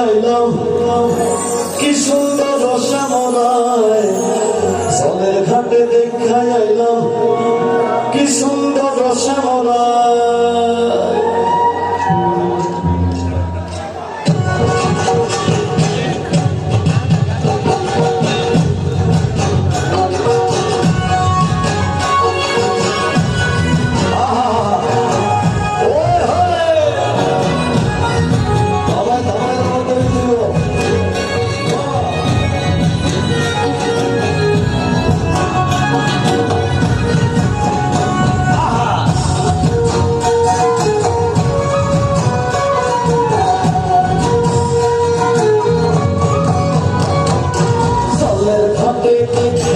আইলাম কি সুন্দর রসামলায় জলের ঘাটে দেখায় আইলাম কি সুন্দর রসামলায়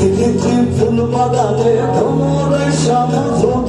Gidip bulmadan et olur yaşamız olur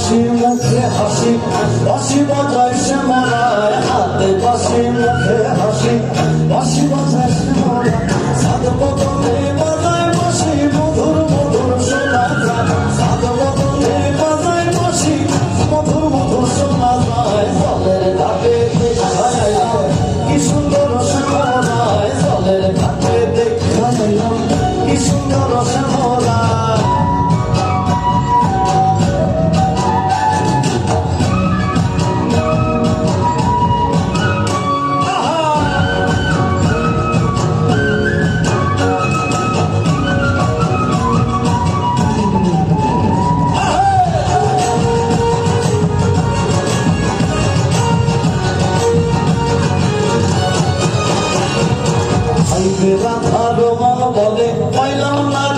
পাশি মুখে হাসি হাসি বজায় সে মনায় হাতে পাশি মুখে হাসি হাসি বজায় রাধার মা বলে পাইলাম না